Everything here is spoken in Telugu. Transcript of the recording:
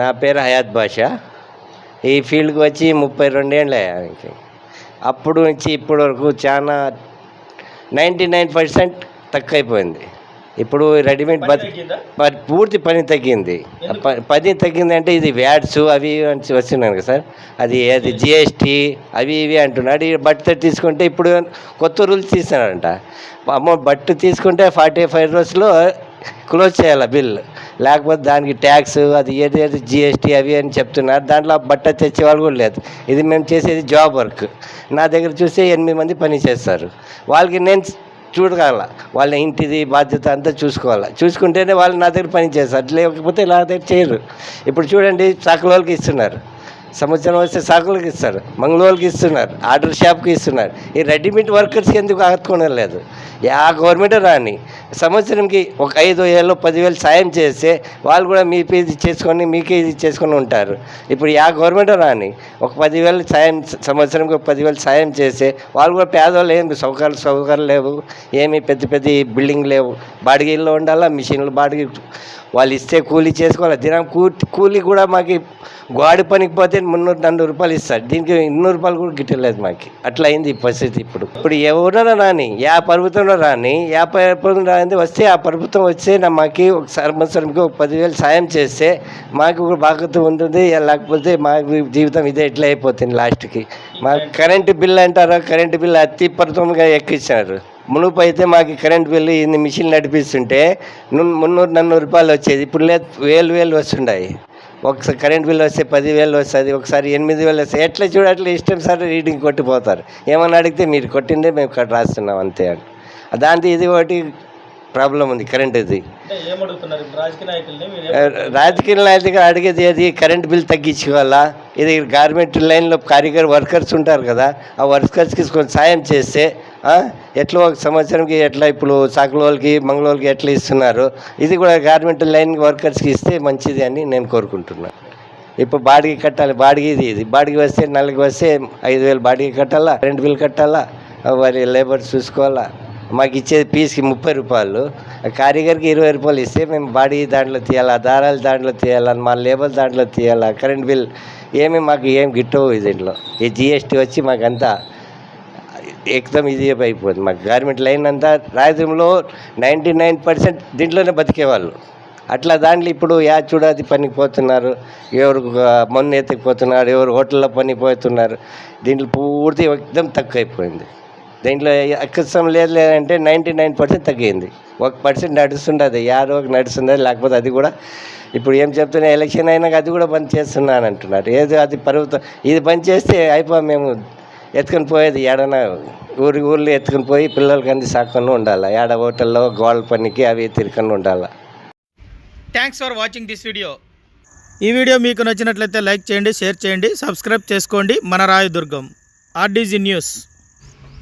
నా పేరు హయాత్ బాషా ఈ ఫీల్డ్కి వచ్చి ముప్పై రెండేళ్ళు అయ్యాయి అప్పుడు నుంచి ఇప్పటి వరకు చాలా నైంటీ నైన్ పర్సెంట్ తక్కువ అయిపోయింది ఇప్పుడు రెడీమేడ్ పూర్తి పని తగ్గింది? పని తగ్గింది. అంటే ఇది వ్యాట్స్ అవి ఇవి అని వస్తున్నాను కదా సార్. అది అది జిఎస్టీ అవి ఇవి అంటున్నాడు. ఈ బట్ట తీసుకుంటే ఇప్పుడు కొత్త రూల్స్ తీస్తున్నాడంట. అమ్మ బట్ట తీసుకుంటే ఫార్టీ ఫైవ్ రోజులో క్లోజ్ చేయాలి బిల్? లేకపోతే దానికి ట్యాక్స్ అది ఏది ఏది జిఎస్టీ అవి అని చెప్తున్నారు. దాంట్లో బట్ట తెచ్చే వాళ్ళు కూడా లేదు. ఇది మేము చేసేది జాబ్ వర్క్ నా దగ్గర చూస్తే ఎనిమిది మంది పని చేస్తారు. వాళ్ళకి నేను చూడగల. వాళ్ళ ఇంటిది బాధ్యత అంతా చూసుకోవాలి. చూసుకుంటేనే వాళ్ళు నా దగ్గర పని చేస్తారు. లేకపోతే నా దగ్గర చేయరు. ఇప్పుడు చూడండి సాకులోళ్ళకి ఇస్తున్నారు. సంవత్సరం వస్తే సాకులకి ఇస్తారు. మంగళవాళ్ళకి ఇస్తున్నారు. ఆర్డర్ షాప్కి ఇస్తున్నారు. ఈ రెడీమేడ్ వర్కర్స్కి ఎందుకు ఆదుకోవడం లేదు? ఆ గవర్నమెంటే రాని. సంవత్సరంకి ఒక ఐదు ఏళ్ళు పదివేలు సాయం చేస్తే వాళ్ళు కూడా మీ ఇది చేసుకొని మీకే ఇది చేసుకొని ఉంటారు. ఇప్పుడు యా గవర్నమెంట్ రాని ఒక పదివేలు సాయం సంవత్సరంకి ఒక పదివేలు సాయం చేస్తే వాళ్ళు కూడా పేదవాళ్ళు ఏమి సౌకర్యాలు సౌకర్యాలు లేవు. ఏమి పెద్ద పెద్ద బిల్డింగ్ లేవు. బాడిగ ఉండాలా మిషన్లు బాడిగి వాళ్ళు ఇస్తే కూలీ చేసుకోవాలి? దినం కూలి కూలీ కూడా మాకు గోడి పనికి పోతే మున్నూరు నన్నూరు రూపాయలు ఇస్తారు. దీనికి ఇన్నూరు రూపాయలు కూడా గిట్టలేదు మాకు. అట్లా అయింది ఈ పరిస్థితి ఇప్పుడు. ఇప్పుడు ఎవరైనా రాని యా ప్రభుత్వంలో రాని యా ప్రభుత్వం అనేది వస్తే ఆ ప్రభుత్వం వస్తే మాకు ఒక సంవత్సరంకి ఒక పదివేలు సాయం చేస్తే మాకు కూడా బాధ్యత ఉంటుంది. లేకపోతే మాకు జీవితం ఇదే ఇట్లా అయిపోతుంది లాస్ట్కి. మా కరెంటు బిల్ అంటారా? కరెంటు బిల్ అతి ప్రభుత్వంగా ఎక్కించారు. మునుపు అయితే మాకు కరెంట్ బిల్లు ఇన్ని మిషన్ నడిపిస్తుంటే మున్నూరు నన్నూరు రూపాయలు వచ్చేది. ఇప్పుడు లేదు వేలు వేలు వస్తున్నాయి. ఒకసారి కరెంట్ బిల్ వస్తే పదివేలు వస్తుంది. ఒకసారి ఎనిమిది వేలు వస్తాయి ఎట్లా చూడట్లే ఇష్టం సార్ రీడింగ్ కొట్టిపోతారు. ఏమన్నా అడిగితే మీరు కొట్టిందే మేము ఇక్కడ రాస్తున్నాం అంతే అని దాంతో ఇది ఒకటి ప్రాబ్లం ఉంది కరెంట్ ఇప్పుడు రాజకీయ నాయకులు అడిగేది ఏది? కరెంట్ బిల్ తగ్గించుకోవాలా? ఇది గార్మెంట్ లైన్లో కారిగర్ వర్కర్స్ ఉంటారు కదా ఆ వర్కర్స్కి కొంచెం సాయం చేస్తే ఎట్లా ఒక సంవత్సరంకి ఎట్లా ఇప్పుడు సాకులోళ్ళకి మంగళోళ్ళకి ఎట్లా ఇస్తున్నారు? ఇది కూడా గార్మెంట్ లైన్ వర్కర్స్కి ఇస్తే మంచిది అని నేను కోరుకుంటున్నాను ఇప్పుడు బాడిగ కట్టాలి బాడిగ ఇది ఇది బాడిగ వస్తే నెలకి వస్తే ఐదు వేలు బాడిగ కట్టాలా? కరెంట్ బిల్ కట్టాలా? వారి లేబర్ చూసుకోవాలా? మాకు ఇచ్చేది పీస్కి ముప్పై రూపాయలు. కారీగర్కి ఇరవై రూపాయలు ఇస్తే మేము బాడీ దాంట్లో తీయాలా దారాలు దాంట్లో తీయాలా మా లేబర్ దాంట్లో తీయాలా కరెంట్ బిల్ ఏమి మాకు ఏం గిట్టవు దీంట్లో. ఈ జిఎస్టీ వచ్చి మాకంతా ఎక్దమ్ ఇది అయిపోయింది. మాకు గార్మెంట్ లైన్ అంతా రాయదుర్గంలో నైంటీ నైన్ పర్సెంట్ దీంట్లోనే బతికేవాళ్ళు. అట్లా దాంట్లో ఇప్పుడు యా చూడాది పనికి పోతున్నారు. ఎవరు మొన్న ఎత్తుకుపోతున్నారు ఎవరు హోటల్లో పనికి పోతున్నారు. దీంట్లో పూర్తి ఎక్దమ్ తక్కువ అయిపోయింది దీంట్లో అక్కసం లేదు లేదంటే నైంటీ నైన్ పర్సెంట్ తగ్గింది. ఒక పర్సెంట్ నడుస్తుండదు యారో ఒక నడుస్తుండదు లేకపోతే అది కూడా ఇప్పుడు ఏం చెప్తున్నా ఎలక్షన్ అయినాక అది కూడా బంద్ చేస్తున్నాను అంటున్నారు. ఏదో అది ప్రభుత్వం ఇది బంద్ చేస్తే అయిపో మేము ఎత్తుకొని పోయేది ఏడన్నా ఊరి ఊర్లో ఎత్తుకొని పోయి పిల్లలకి అంది సాకొని ఉండాలి? ఏడ హోటల్లో గోళ్ళ పనికి అవి తిరగకుండా ఉండాలి? Thanks for watching this video ఈ వీడియో మీకు నచ్చినట్లయితే లైక్ చేయండి షేర్ చేయండి సబ్స్క్రైబ్ చేసుకోండి. మన రాయదుర్గం ఆర్డీజీ న్యూస్.